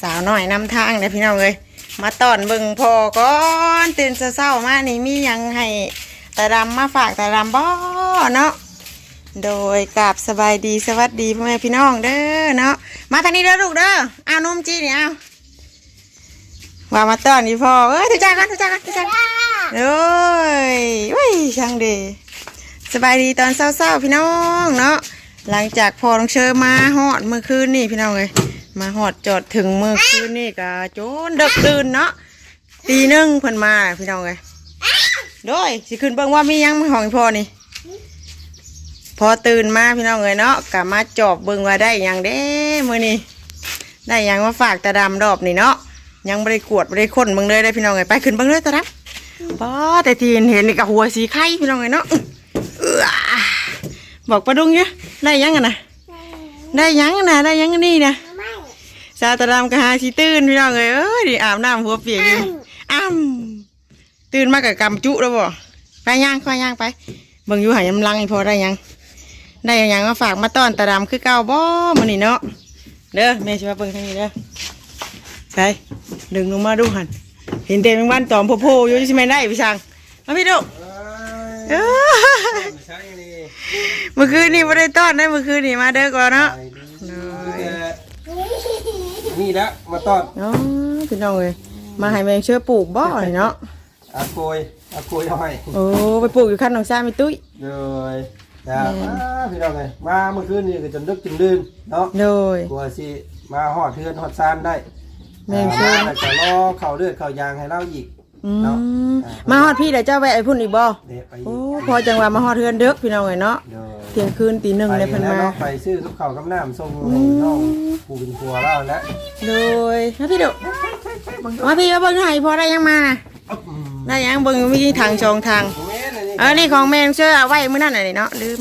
สาวน้อยนำทางเลยพี่น้องเลยมาตอนเบิ่งพอก่อนตื่นเช้าๆมานี่มียังให้ตาดำมาฝากตาดำบ่เนาะโดยกราบสบายดีสวัสดีพ่อแม่พี่น้องเด้อเนาะมาทางนี้เด้อลูกเด้อเอานมจีนี่เอาว่ามาตอนนี่พ่อเอ้ยทุกใจกันทุกใจกันทุจกันโอ้ยอุ้ยช่างดีสบายดีตอนเช้าๆพี่น้องเนาะหลังจากพอลงเชิญมาฮอดเมื่อคืนนี่พี่น้องเลย มาหอดจอดถึงเมื่อคืนนี่ก็โจนดึกตื่นเนาะตีหนึ่งเพิ่นมาพี่น้องเลยโดยสิขึ้นเบิ่งว่ามียังมาของพ่อนี่ พอตื่นมาพี่น้องเลยเนาะกะมาจอบเบิ่งว่าได้ยังเด้มื้อนี้ได้ยังมาฝากตาดำดอบนี่เนาะยังบ่ได้กวดบ่ได้ค้นเบิ่งเลยได้พี่น้องเลยไปขึ้นเบิ่งเลยตาดำป้าแต่ทีเห็นนี่ก็หัวสีไข่พี่น้องเลยเนาะบอกปลาดุงเนี่ยได้ยังกันนะได้ยังนะได้ยังนี่นะ ซาตารามก็หาสิตื่นพี่น้องเอ้ยเอ้ยดิอาบน้ำหัวเปียกอยู่อ้ำตื่นมากับกำจุแล้วบ่ไปย่างไปย่างไปเบิ่งอยู่หายำลังอีพอได้ยัง ได้หยังมาฝากมาต้อนตาดำคือเก่าบ่มื้อนี้เนาะเด้อแม่สิมาเบิ่งทางนี้เด้อไปดึงลงมาดูหันเห็นเต็มวันตอมโพๆอยู่ใช่ไหมได้พี่ช่างมาพี่ดูเอ้ยใช่นี่เมื่อคืนนี่ไม่ได้ต้อนได้เมื่อคืนนี่มาเด้อก่อนเนาะ นี่แล้วมาต้อนเนาะพี่น้องเอ้ยมาให้แมงเชื่อปลูกบ่นี่เนาะอาโกยอาโกยเอาให้โอ้ไปปลูกอยู่ขั้นของซ่าไม่ตุ้ยเลยนะพี่น้องไงมาเมื่อคืนนี่ก็จนดึกจนดื่นเนาะโดยกลัวสิมาหอดเทือนหอดซานได้แม่นเชื่อแล้วก็รอเข่าเลือดเข่ายางให้เล่าอีก อืเนาะมมาฮอดพี่เดี๋ยวเจ้าแวะไอ้พุ่นอีกบ่เดี๋ยวไปโอ้พอจังหวะมาฮอดเทือนเด้อพี่น้องเอ้ยเนาะเดี๋ยวเที่ยงคืนตีหนึ่งเลยเพิ่นแล้วมาเนาะไปซื้อกับข้าวกับน้ำส่งให้น้องผู้เป็นครัวเล่าแล้วโดยมาพี่ดุมาพี่มาเบิ่งให้พอได้ยังมาน่ะอืมได้ยังเบิ่งมีทางชองทาง แม่นอันนี้เออนี่ของแม่เชื่อเอาไว้มื้อนั้นน่ะนี่เนาะลืม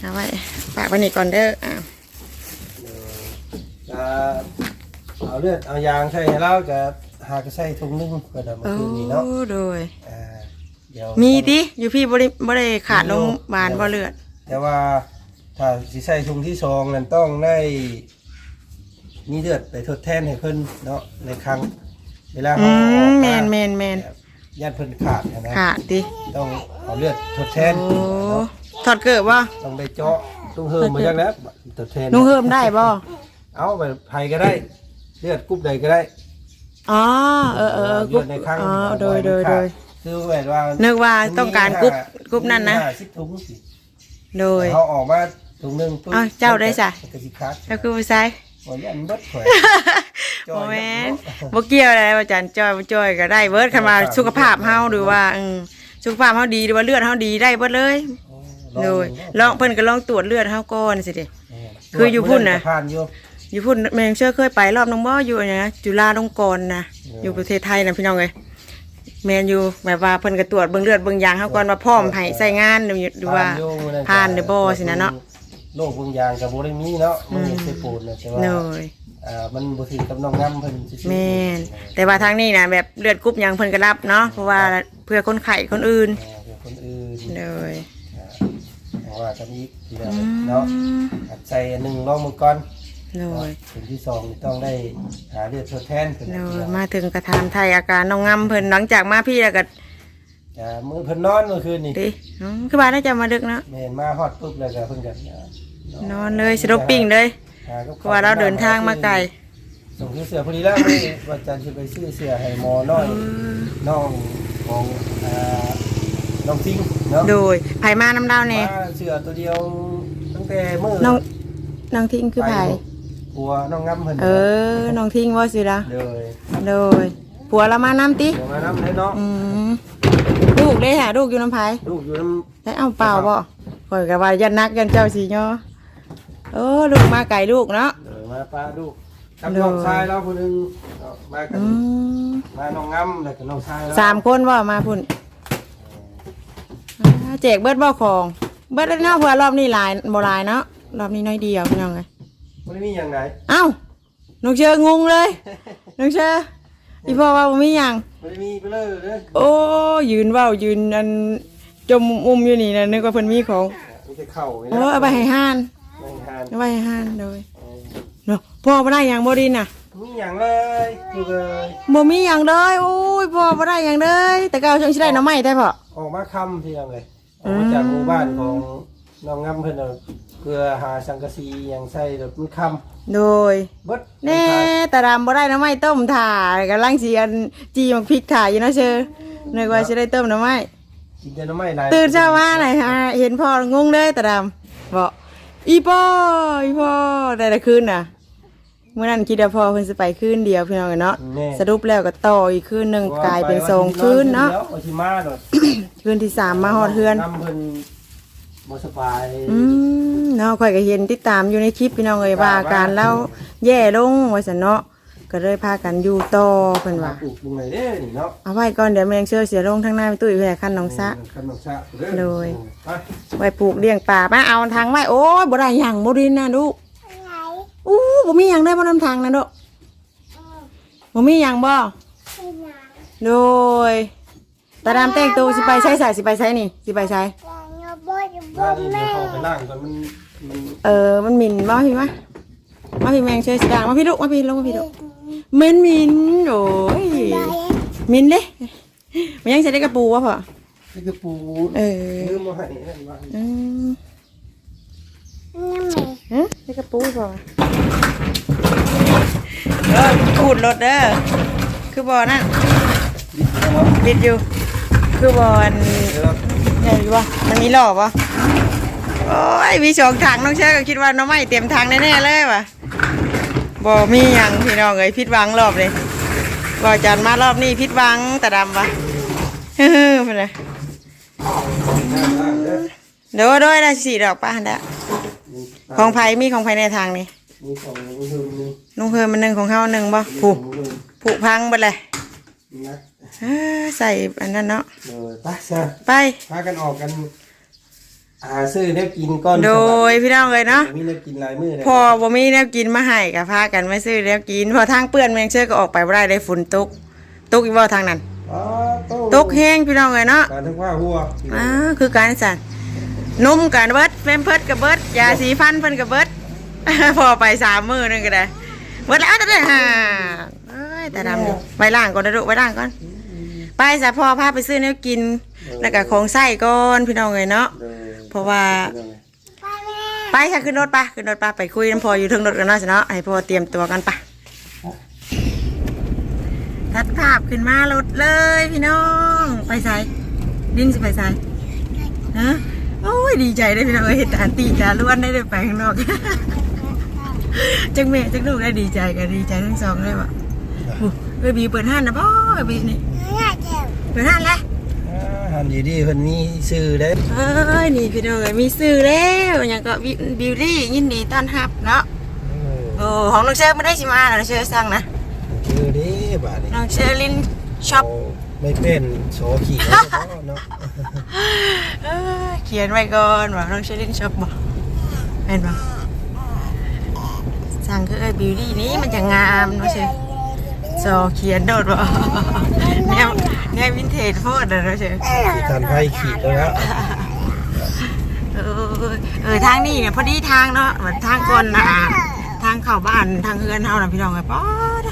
เอาไว้ฝากไว้นี่ก่อนเด้ออ่าจะเอาเลือดเอายางใช่ให้เล่าจะ หากระใส่ถุงนึงเพื่อเอามาโอ้คืนนี้เนาะโดย อ่าเดี๋ยว มีติอยู่พี่บ่ได้บ่ได้ขาดโรงพยาบาลบ่เลือด แต่ว่าถ้าสิใส่ถุงที่สองนั้นต้องได้มีเลือดไปทดแทนให้เพิ่นเนาะในครั้ง เวลาอืเขาออกมมาแม่นแม่นแม่นญาติเพิ่นขาดนะนะขาดติต้องเอาเลือดทดแทนโอ้เนาะถอดเกิดบ่ต้องได้เจาะต้องเฮิมมาจักแล้วทดแทนนุ่งเฮิมได้บ่เอาไปไผก็ได้ เลือดกรุ๊ปใดก็ได้ อ๋อเออเออเออเลือดในครั้งอ๋อโดยโดยโดย คือแบบว่านึกว่าต้องการกรุ๊ปกรุ๊ปนั่นนะห้าสิบถุงสิโดย เขาออกมาถุงหนึงปุ๊บอ้าวเจ้าได้จ้ะกระสิคัดก็คือผู้ชาย บ่ยันเบิดข่อยจโมอยแมนเนาะบ่เกี่ยวอะไรว่าจันจอยบ่จอยก็ได้เบิดคันว่าสุขภาพเฮาหรือว่าอืมสุขภาพเฮาดีหรือว่าเลือดเฮาดีได้เบิดเลยโอ้โดยลลอองงเพิ่นก็ลองตรวจเลือดเฮาก่อนสิเด้ดูคืออยู่พุ่นน่ะ ผ่านอยู่ อยู่พุ่นแม่งเชื่อเคยไปรอบนึงบ่อยู่อันเนี้ยจุฬาลงกรณ์นะเออออยู่ประเทศไทยนะพี่น้องเอ้ยแม่นอยู่แบบว่าเพิ่นก็ตรวจเบิ่งเลือดเบิ่งยางเฮาก่อนว่าพร้อมให้ใช้งานหรือหรือว่าอยู่มื้อผ่านหรือบ่สินะเนาะโรคบางอย่างก็บ่ได้มีเนาะมันยังสิปูนน่ะแต่ว่าโดยอ่ามันบ่ถึงกับน้องน้ำเพิ่นสิแม่นแต่ว่าทางนี้นะแบบเลือดกรุ๊ปหยังเพิ่นก็รับเนาะเพราะว่าเพื่อคนไข้คนอื่นอ่าเดี๋ยวคนอื่นเลยอ่าเพราะว่ากันอีกทีเดียวอืมเนาะอัดใส่อันหนึงลองมือก่อน เลยถึงที่สองนี่ต้องได้หาเลือดทดแทนเพิ่นเลยมาถึงกระทามไทยอาการน้องงำเพิ่นหลังจากมาพี่แล้วก็อ่ามื้อเพิ่นนอนเมื่อคืนนี่ดิอืมคือบ้านน่าจะมาดึกเนาะแม่นมาฮอดปุ๊บแล้วก็เพิ่นก็อ่านอนเลยสลบปิ้งเลยหากับเพราะว่าเราเดินทางมาไกลส่งเสื้อพอดีแล้วนี่ว่าจะสิไปซื้อเสื้อให้หมอน้อยน้องของอ่าน้องทิ้งเนาะ โดยไผมาน้ำดาวแน่มาเสือตัวเดียวตั้งแต่เมื่อน้องน้องทิ้งคือไผ ผัวน้องงำเพิ่นเออน้องทิ้งว่าสิละเลยโดยผัวเรามาน้ำติเดี๋ยวมาน้ำเลยเนาะอืมลูกได้หาลูกอยู่น้ำไผลูกอยู่น้ได้เอาเปล่าบ่ข่อยก็ว่ายันนักยันเจ้าสิย่อเออลูกมาไก่ลูกเนาะำเดี๋ยวมาป้าลูกกับเลยน้องชายเราคนหนึงเนาะมากันอืมมาน้องงำแล้วก็น้องชายเราสามคนว่ามาพุ่นอ่าแจกเบิดบ่ของ เบิดแล้วเนาะเผื่อรอบนี้หลายบ่หลายเนาะรอบนี้น้อยเดียวพี่น้องไงบ่ ได้มีอย่างไรเอ้าน้องเชองงเลยน้องเชออีพ่อว่าบ่มีหยังบ่ได้มีไปเลยเด้อโอ้ยืนเว้ายืนอันจมมุมอยู่นี่นะนึกว่าเพิ่นมีของมีแต่เข้านี่โอ้เอาไปให้ห้านไม่ทานเอาไปให้ห้านโดยเออเนาะพ่อบ่ได้หยังบ่ดินน่ะมีหยังเลยดูเลยบ่มีหยังเลยโอ้ยพ่อบ่ได้หยังเลยแต่ก็เอาจังสิได้หน่อไม้ได้พ่อออกมาค่ำเพียงเลยออกมาจากหมู่บ้านของน้องงำเพิ่นเอา เพื่อหาสังกะสีหยังใส่แบบมันค่โดยำเบิดแน่ตาดำบ่ได้หน่อไม้ต้มถ่ากำลังสิอันจีมักพริกถ่าอยู่เนาะเชอนึกว่าสิได้ต้มหน่อไม้กินแต่น้ำไม้หลายตื่นเช้ามาหน่อยฮะเห็นพ่องงเลยตาดำบอกอีพ่ออีพ่อได้แต่คืนน่ะเมื่อนั้นคิดว่าพ่อเพิ่นสิไปคืนเดียวพี่น้องเนาะแน่สรุปแล้วก็ต่ออีกคืนหนึงกลายเป็นสองคืนเนาะดี๋ยวเอาที่มาโดดคืนที่สามมาฮอดเฮือนน้ำเพิ่น บ่สบายอืมเนาะข่อยก็เห็นติดตามอยู่ในคลิปพี่น้องเอ้ยว่าอาการเราแย่ลงว่าซั่นเนาะก็เลยพากันอยู่ต่อเพิ่นว่าปลูกปรุงไหนเด้อนี่เนาะเอาไว้ก่อนเดี๋ยวแมงเชื่อเสียลงทางหน้าไปตุ้ยเพื่อคันน้องซะขนมชะเด้อโดย ไปไว้ปลูกเลี้ยงป่ามาเอาทางไว้โอ้ยบ่ได้หยังบ่ดินนะลูกอู้บ่มีหยังได้บ่นำทางนะลูกบ่มีหยังบ่โดยตาดำแต่งตัวสิไปใช้สายสิไปใช้นี่สิไปใช้หน้านี่เดี๋ยวเขาไปล่างก่อนมันมันเออ มันหมิ่นบ่พี่มามาพี่แมงเชื่อสิด่างมาพี่ลูกมาพี่ลงมาพี่ลูกเหม็นหมินโอ้ยหมินเด้มันยังใช้ได้กระปูวะพ่อนี่คือปูเออลืมมาให้นั่นว่าอืมฮะได้กระปูพ่อเออขูดรถเด้อคือบ่อนั่นดิบแล้วบิดอยู่ คือบ่อนเดี๋ยวเรา ใหญ่อยู่วะมันมีหล่อปะโอ้ยมีสองถังน้องเชื่ก็คิดว่าน้องไม่เต็มถังแน่ๆเลยวะบ่มีหยังพี่น้องเอ้ยผิดวังรอบเลยบ่จันมารอบนี้ผิดวังแต่ดำวะเฮ้อเป็นไรล่างเดี๋ยวด้วยได้สี่ดอกป้าหันดะของไผมีของไผในทางนี้นึ่งเพิ่มมันหนึ่งของเขาหนึ่งบ่ผูกผูกพังไปเลย อ้อใส่อันนั้นเนาะเดี๋ยวไปซะไป พากันออกกันหาซื้อเนบกินก้อนโดยพี่น้องเลยเนาะมีเนบกินหลายมื้อเลยพอบ่มีแนวกินมาให้ก็พากันมาซื้อแนวกินพอทางเปื้อนแมงเชื่อก็ออกไปบ่ได้ได้ฝนตกตกอีกบ่ทางนั้นอ๋อโตกแห้งพี่น้องเลยเนาะการทั้งว่าหัวอ่าคือการสั่นนมกันเบิดแฟมเพิร์ดกับเบิดยาสีฟันเพิ่นกับเบิดพอไปสามมื้อนึงก็ได้เบิดแล้วจะได้ห่าเอ้ยแต่ดำอยู่ไปล้างก่อนนะลูกไปล้างก่อน ไปซะพ่อพาไปซื้อแนวกิน แล้วก็ของใส่ก่อนพี่น้องเลยเนาะเดี๋ยวเพราะว่า ไปค่ะขึ้นรถปะขึ้นรถปะไปคุยน้ำพออยู่เทึงรถกันเนาะสิเนาะให้พอเตรียมตัวกันปะทัดภาพขึ้นมารถเลยพี่น้อง ไปใส่ดิ้งสิไปใส่ฮะโอ้ยดีใจได้พี่น้องเอ้ยเห็นตาตีตาล้วนได้ได้ไปข้างนอก จังเมจังลูกได้ดีใจกันดีใจทั้งสองเลยว่ะโอ้ เบบีเปิดห้านนะพ่อเบบีนี่เปิดห้านแล้วอ่าหันดีดีเพิ่นมีซื้อได้เอ้ยนี่พี่น้องเอ้ยมีซื้อแล้วอย่างก็บิวตี้ยินดีต้อนรับเนาะเออโอ้ของน้องเชอร์ไม่ได้ชิมาน้องเชอร์สั่งนะซื้อเด้บาดนี้น้องเชอร์ลินช็อปเอาไม่เป็นโซขี่เอาเฉพาะเนาะเอ้ยเขียนไว้ก่อนว่าน้องเชอร์ลินช็อปบอกเห็นปะสั่งคือไอ้บิวตี้นี้มันจะงามน้องเชอร์ ซอเขียนโดดบ่แนวแนววินเทจโพดเลยน้องเชอร์ขี่ทันไฟขีดแล้วเออเออทางนี้เนี่ยพอดีทางเนาะเหมือนทางก่อนนะทางเข้าบ้านทางเฮือนเฮาน่ะพี่น้องไอ้ป๊อด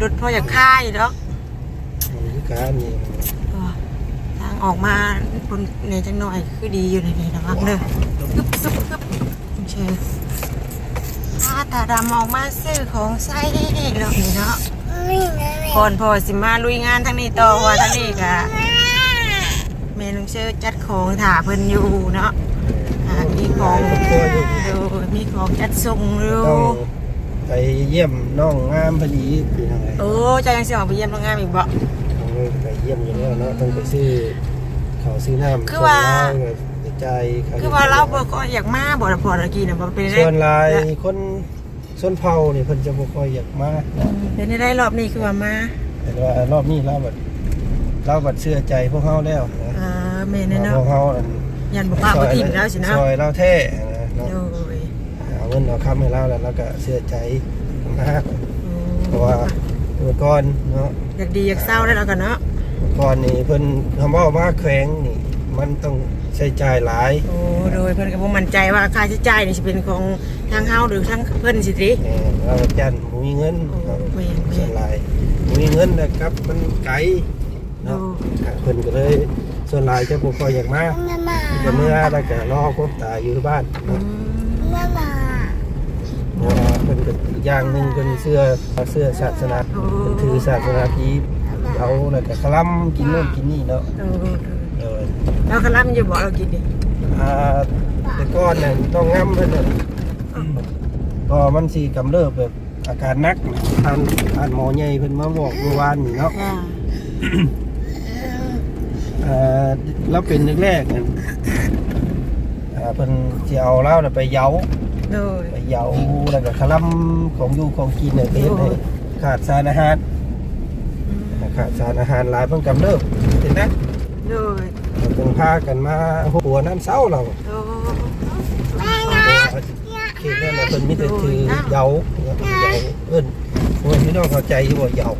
รถพออยากค่ายเนาะมันคือการนี่ก็ทางออกมาคนในจังหน่อยคือดีอยู่ในนี้นะครับเด้อคึบคึบคึบเชิญ พาตาดำออกมาซื้อของใส่แล้วนี่เนาะก่อนพอสิมาลุยงานทางนี้ต่อว่าทางนี้กะเมนุงเชื่อจัดของถาเพิ่นอยู่เนาะอ่ามีของดูมีของจัดส่งอยู่ต้องไปเยี่ยมน้องงามพอดีเป็นยังไงโอ้เจะยังสิออกไปเยี่ยมโรงงานอีกบ่ต้องไปเยี่ยมอย่างนี้เนาะต้องไปซื้อข้าวซื้อน้ำคือว่า ส่วนเหล้กระจายค่คือว่าเราบ่ก็อยากมาบ่ละพอตะกี้น่ะบ่เป็นได้ส่วนหลายคนส่วนเผานี่เพิ่นจะบ่ค่อยอยากมาเดี๋ยวนี้ได้รอบนี้คือว่ามาแต่ว่ารอบนี้เราบัดเราบัดเชื่อใจพวกเฮาแล้วนะอ่าแม่นว่าเนาะพวกเฮานั่นยันบอกว่าบ่ทิมแล้วสิเนาะซอยเราแท้นะเนาะโดยเอาเงินเอาคำให้เราแล้วเราก็เชื่อใจมากโอ้เพราะว่าเมื่อก่อนเนาะอยากดีอยากเศร้าได้แล้วกันเนาะเมื่อก่อนนี่เพิ่นคำว่ามาแขวงนี่ มันต้อง ใช้จ่ายหลายโอ้โดยเพิ่นก็บ่มั่นใจว่าค่าใช้จ่ายนี่สิเป็นของททางเฮาหรือทางเพิ่นสิติเออเราจันบ่มีเงินเนาะแม่นส่วนหลายบ่มีเงินนะครับ มันไกลๆโอ้เนาะเพิ่นก็เลย ส่วนหลายจะบ่ค่อยอยากมาจะเมื่อแล้วก็รอครบตาอยู่บ้านอืเนาะมเพราะว่าเพิ่นก็อีกอย่างหนึงเพิ่นเสื้อเสื้อศาสนาเพิ่นถือศาสนาที่เอาแล้วก็คลำกินโน่นกินนี่เนาะโอ้เออ แล้วคลำอยู่บ่เรากินดิอ่าแต่ก่อนเนี่ยต้องง้ำเพิ่นน่ะก็มันสิกำเริบแบบอาการหนักนะทานทานหมอใหญ่เพิ่นมาบอกเมื่อวานนี่เนาะอ่าเอ่อแล้วเป็นแรกๆนั่นอ่าเพิ่นสิเอาเหล้าน่ะไปเหยาโดย ไปเหยาแล้วก็คลำของอยู่ของกินเนี่ยไปเฮ็ดให้ขาดสารอาหารขาดสารอาหารหลายเพิ่นกำเริบเป็นนักโดย เพิ่นพากันมาหัวน้ำเช้าเราโอ้เขตนั่นน่ะเพิ่นมีแต่ถือเหยาเหยาเอิ้นโอ้ยพี่น้องเข้าใจอยู่บ่เหยา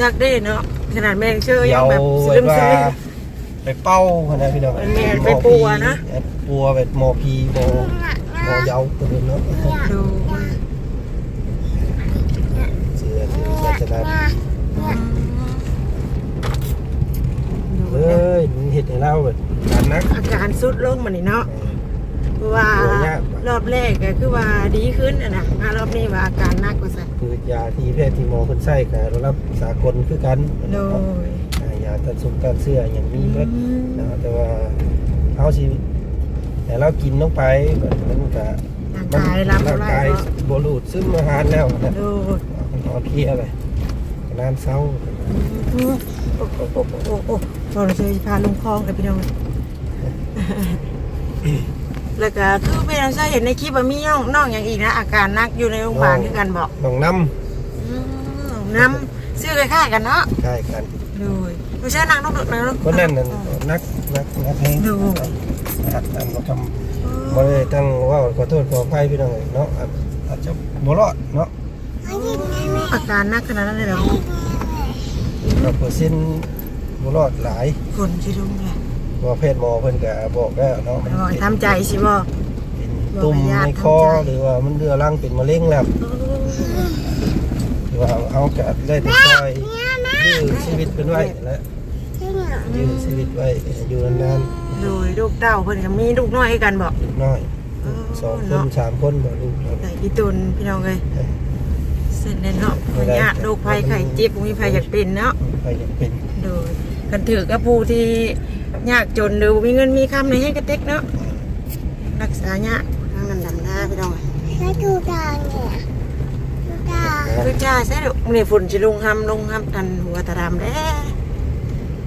จักได้เนาะขนาดแม่งเชื่อเหยังยาแบบสแบลึบมว่าสลืมไปเป้าคนนะพี่น้องมันแม่นหไปอปัวนะผีปัวแบบหมอพีหมอหมอเหยาตัวนึงเนาะ โดย เสือเสือศาสนาเอ้ยมันเห็ดให้เราแบบการนัก อาการ สุดลงมานี่เนาะเพราะว่าโอ้ยากรอบแรกก็คือว่าดีขึ้นอะนะมารอบนี้ว่าอาการหนักกว่าสันคือยาที่แพทย์ที่หมอคนใช้กับระดับสากลคือกันโดยอ่ายาตัดสุกตัดเสื้ออย่างนี้เบิดอืมนะแต่ว่าเขาสิแต่เรากินลงไปมันก็ร่างกายรับร่างอะไรกายก็บรูดซึมอาหารแล้วนะโดยมันอ่อนเพลียเลยนานเศร้าโอ้โอ้โอ้โอ้โอ้โอ้เราจะพาลงคลองกันพี่น้อง แล้วก็คือพี่น้องใช่เห็นในคลิปว่ามีน้องน้องอย่างอีกนะ อาการหนักอยู่ในโรงพยาบาลคือกันบอกน้องน้อืมน้ำซื้อคล้ายๆกันเนาะำใกล้กันโดยไม่ใช่นางนกดุนางนก คนนั้นน่ะนักนักนักเพลงดู อัดอันมาทำบ่ได้ตั้งว่าขอโทษขออภัยพี่น้องเนาะอาจอาจจะบ่รอดเนาะอาการหนักขนาดนั้นเลยเหรอกับเปอร์เซ็นต์บ่รอดหลายฝนชิลงเลย เพราะว่าแพทย์หมอเพิ่นก็บอกแล้วเนาะมันบอกให้ทำใจสิบ่ เป็นตุ่มในคอหรือว่ามันเรื้อรังเป็นมะเร็งแล้วหรือว่าเอากะได้แต่ซอยยื้อชีวิตเป็นไว้แล้วยื้อชีวิตไว้อยู่นานโดยลูกเต้าเพิ่นก็มีลูกน้อยให้กันบอกๆลูกน้อยสองคนสามคนบ่ลูกเราแต่อีตุนพี่น้องเลยเส้นแน่นเนาะพยาธิโรคภัยไข้เจ็บบ่มีภัยอยากเป็นเนาะ ใครจะเป็นโดยกันถือกับผู้ที่ ยากจนหรือบ่มีเงินมีคำในให้กระเต็กเนาะรักษายากทางนั้นดำหน้าพี่น้องเอ้ยแล้วดูดาวเนี่ยดูดาวคือจ้าใช่ดอกมื้อนี้ฝนสิลงห้ำลงห้ำอันหัวตาดำเด้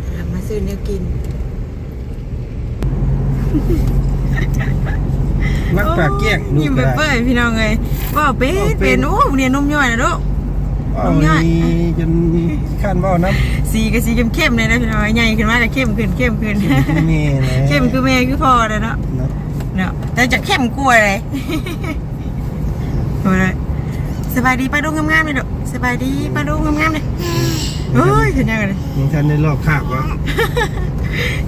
ตาดำมาซื้อแนวกินมักปากเกี้ยงลูยิ้กมก็เปื่ได้อยๆพี่น้องเลยว่าเป็นว่าเป็นเป็นโอ้เนี่ยนมย่อยนะลูก เอาง่ายนี่จนขั้นเว่าน้ำสีก็สีเข้มๆเลยนะพี่น้องใหญ่ขึ้นมาก็เข้มขึ้นเข้มขึ้นคือเมย์นะเข้มคือแม่คือพ่อเลยเนาะเนาะเนาะแต่จะเข้มกลัวาเลยเอาเลยสบายดีป้าดุ้งงามๆเลยลูกสบายดีป้าดุ้งงามๆเลยเฮ้ยเห็นยังไงเลยยังท่านได้ลอกคราบวะ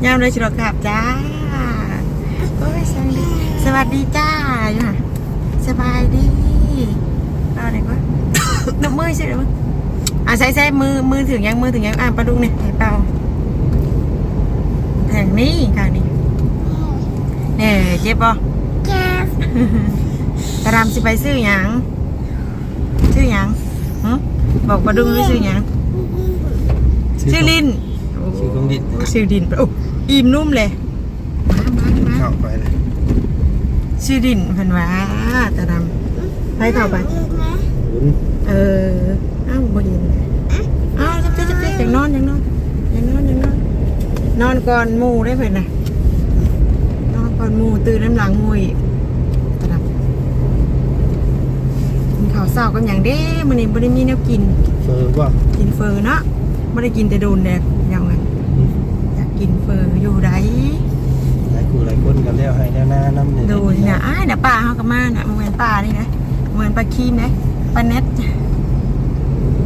ยามเลยชิลกับจ้าโอ้ยสวัสดีสวัสดีจ้าอยู่ค่ะสบายดีเอาไหนก็ นกมือใช่ไหมอะใส่ใส่มือมือถึงยังมือถึงยังอะปลาดุกเนี่ยให้เป่าแทงนี้ข้างนี้เนี่ยเจ็บป่ะแก้วตารามสิไปซื้อหยังซื้อหยังหึบอกปลาดุกไม่ซื้อหยังชื่อลินชื่อของดินโอ้ชื่อดินโอ้อิ่มนุ่มเลยมามามาเข้าไปเลยชื่อดินเพันว่าตารำไปเข้าไปดูนะหมุนเอออ้าวบ่เห็นอ้าวจับเจ๊จับเจ๊อย่างนอนอย่างนอนอย่างนอนอย่างนอนนอนก่อนหมูได้เพื่อนนะนอนก่อนหมูตื่นน้ำหลังหมูอีกตารำกินข้าวเช้ากันอย่างเด้มันนี่บ่ได้มีแนวกิน เฟอร์ว่ากินเฟอเนาะไม่ได้กินแต่โดนแดกยังไงอยากกินเฟออยู่ไดหลายคู่หลายคนกันแล้วให้แล้วหน้าน้ำเนี่ยโดนเนี่ยอ้ายเนี่ยป้าเขาก็มาน่ะมันเหมือนป้านี่นะเหมือนปลาคีมนะปลาเน็ต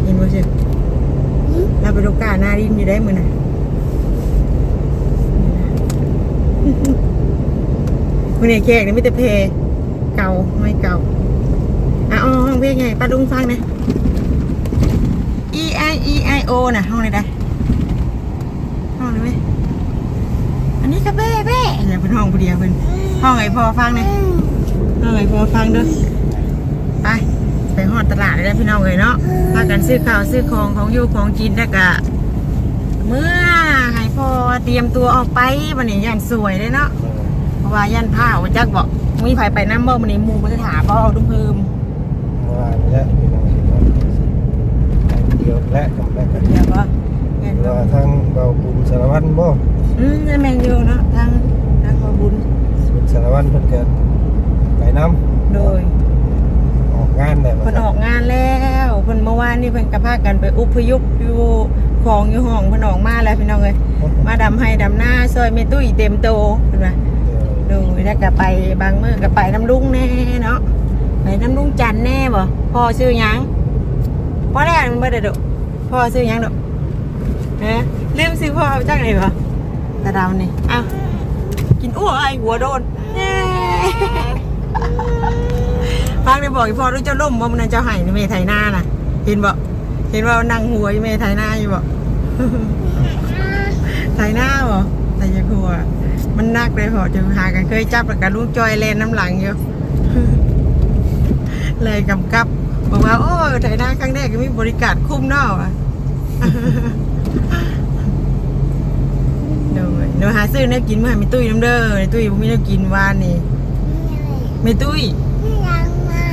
เห็นบ่สิเรา ไปดูกาหน้าดินอยู่ได้มือน่ะมือนี่แขกนี่ไม่แต่เพเก่าไม่เก่าอะเอาห้องเพลงไงป้าลุงฟังหนะ E I E I O น่ะห้องไหนได้ห้องไหนไหมอันนี้ก็เบ้เบ้เนี่ยเป็นห้องผู้เดียวเป็นห้องไอพอฟังเนี่ยห้องไอพอฟังเด้อไป ไปหอดตลาดเลยนะพี่น้องเลยเนาะพากันซื้อข้าวซื้อของของอยู่ของกินแล้วก็เมื่อให้พอเตรียมตัวออกไปวันนี้ยันสวยเลยเนาะเพราะว่ายันผ้าว่าจักบอกมีไผไปน้ำบ่มันนี้หมูมันจะถามบ่เอาดุมเพิ่มว่าแล้วพี่น้องเดียวและกับแม่กันเดี๋ยวบ่แม่นบ่ว่าทางเบาบุญสารวัตรบ่อืมแม่นอยู่เนาะทางทางขอบุญบุญสารวัตรเพิ่นเกิดไปน้โดยำออก งานได้บ่เพิ่นออกงานแล้วเพิ่นเมื่อวานนี่เพิ่นก็พากันไปอุปยุกอยู่ของอยู่ห้องเพิ่นออกมาแล้วพี่น้องเอ้ยมาดำให้ดำหน้าซอยแม่ตุ้ยเต็มโตเพิ่นว่าโดยแล้วก็ไปบางมื้อก็ไปน้ำลุงแน่เนาะไปน้ำลุงจันทร์แน่บ่พ่อชื่อหยังพ่อแรกมันบ่ได้ดอกพ่อชื่อหยังดอกฮะลืมซื้อพ่อไปจากไหนวะตาดาวนี่อ้าวกินอ้วไอหัวโดนเย้ ฟังได้บอกอีพ่อรู้เจ้าล่มว่ามันนนเจ้าไห้ในเมไทยหน้าน่ะ เห็นบ่เห็นว่านั่งหัวอยู่เมไทยหน้าอยู่บ่ไทยหน้าบ่ไทยยาคัวมันนักเลยพอจะหากันเคยจับกันลูกจอยเลนน้ำหลังอยู่เลยกำกับบอกว่าโอ้ไทยหน้าครั้งแรกก็มีบริการคุ้มนอกอะเดี๋ยวเดี๋ยวหาซื้อเนื้อกินมาให้ไม่ตุ้ยน้ำเด้อไม่ตุ้ยบ่มีเนื้อกินวานนี่ไม่ตุ้ย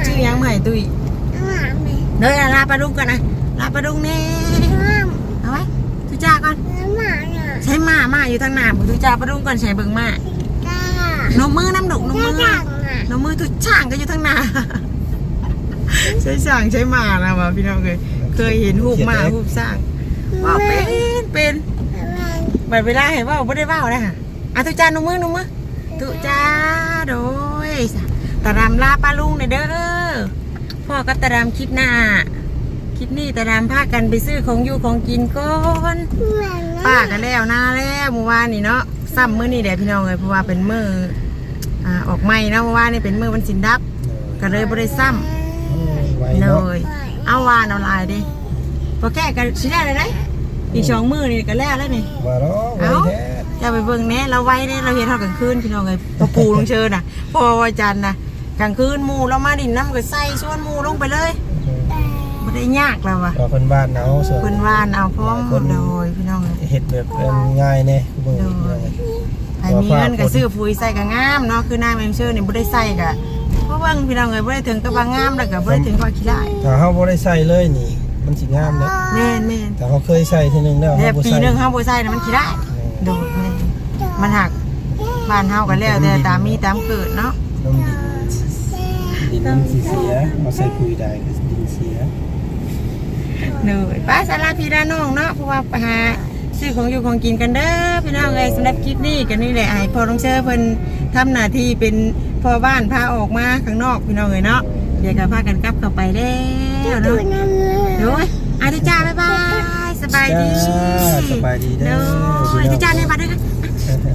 ชื่อหยังใหม่ตุ้ยเด้อลาปลาดุกกันนะลาปลาดุกแน่เอาไว้ทุจ้าก่อนใช้หมาหมาอยู่ทางหน้าผมทุจ้าปลาดุกก่อนใช้เบิ่งหมานมมือน้ำดุกนมมือนมมือทุช่างก็อยู่ทางหน้าใช้ช่างใช้หมานะวะพี่น้องเคยเคยเห็นหูปหมาหูปสร้างว่าเป็นเป็นบัดเวลาเห็นว่าไม่ได้เว่าเลยค่ะอะตุจาหนุ่มือหนุ่มือตุจาโดยตารามลาป้าลุงในอยเด้อ พ่อก็ตารามคลิปหน้า คลิปนี้ตารามพากันไปซื้อของอยู่ของกินก่อนป้ากันแล้วหน้าแล้วเมื่อวานนี่เนาะซ้ำมื้อนี่แหละพี่น้องเลยเพราะว่าเป็นมื้ออ่าออกใหม่เนาะเมื่อวานนี่เป็นมื้อวันสินดับ ก็เลยบ่ได้ซ้ไว้ำเลเนาะยเอาวานเอาลายดิพอแก้กันสิได้เลยนะอีกสองมื้อนี่ก็แล้วแล้วนี่ว่าเนาะไว้แท้อย่าไปเบิ่งแน่เราไว้เนี่ยเราเห็นเท่ากลางคืนพี่น้องไงพอปูลงเชิญน่ะพอวันจันทร์น่ะ กลางคืนหมูเรามาดินน้ำก็ใส่ชวนหมูลงไปเลยไม่ได้ยากแล้ววะก็เพิ่นบ้านเอาส่วนเพิ่นว่านเอาพร้อมโดยพี่น้องเอ้ยเฮ็ดแบบง่ายแน่เบิ่งพี่น้องใครมีเงินก็ซื้อปุ๋ยใส่ก็งามเนาะคือหน้าแมงเชื่อนี่บ่ได้ใส่ก็เพราะเบิ่งพี่น้องเอ้ยบ่ได้ถึงกับว่างามแล้วก็บ่ได้ถึงกับว่าขี้ได้ถ้าเฮาบ่ได้ใส่เลยนี่ มันสิงามเด้แม่นแม่นถ้าเขาเคยใส่ทีนึงแล้วแต่เฮาบ่ปีใส่หนึงเฮาบ่ใส่น่ะมันขี้ได้โดดแม่นมันหักบ้านเฮาก็แล้วแต่ตามมีตามเกิดเนาะน้ำดิน ดินมันสิเสียเอาใส่ปุ๋ยได้ก็ดินเสียเหนื่อยป้าสาราพี่ด้าน้องเนาะเพราะว่าไปหาซื้อของอยู่ของกินกันเด้อพี่น้องเอ้ยสำหรับคลิปนี้กันนี่แหละไอ้พอต้องเชิญเพิ่นทำหน้าที่เป็นพ่อบ้านพาออกมาข้างนอกพี่น้องเอ้ยเนาะเดี๋ยวก็พากันกลับเข้าไปแล้วเนาะเดี๋ยวอาทิจ้าบ๊ายบายสบายดีจ้าสบายดีเด้เด้ออาทิจ้าในบัตรด้วยนะอา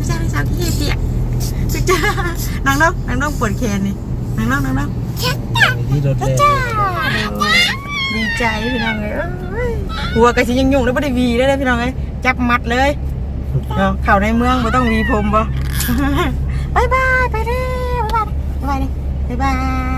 จ้าในสาวขี้เปียกอาจ้านางน้องนางน้องปวดแขนนี่างน้องนางน้องที่รถแดงดีใจพี่น้องเลยเอ้ยหัวกระชิยังยุ่งแล้วไม่ได้วีเลยพี่น้องเลยจับมัดเลยเนาะเข่าในเมืองไม่ต้องวีผมบ่บายบายไปเด้อบายบายบายบายนี่บายบาย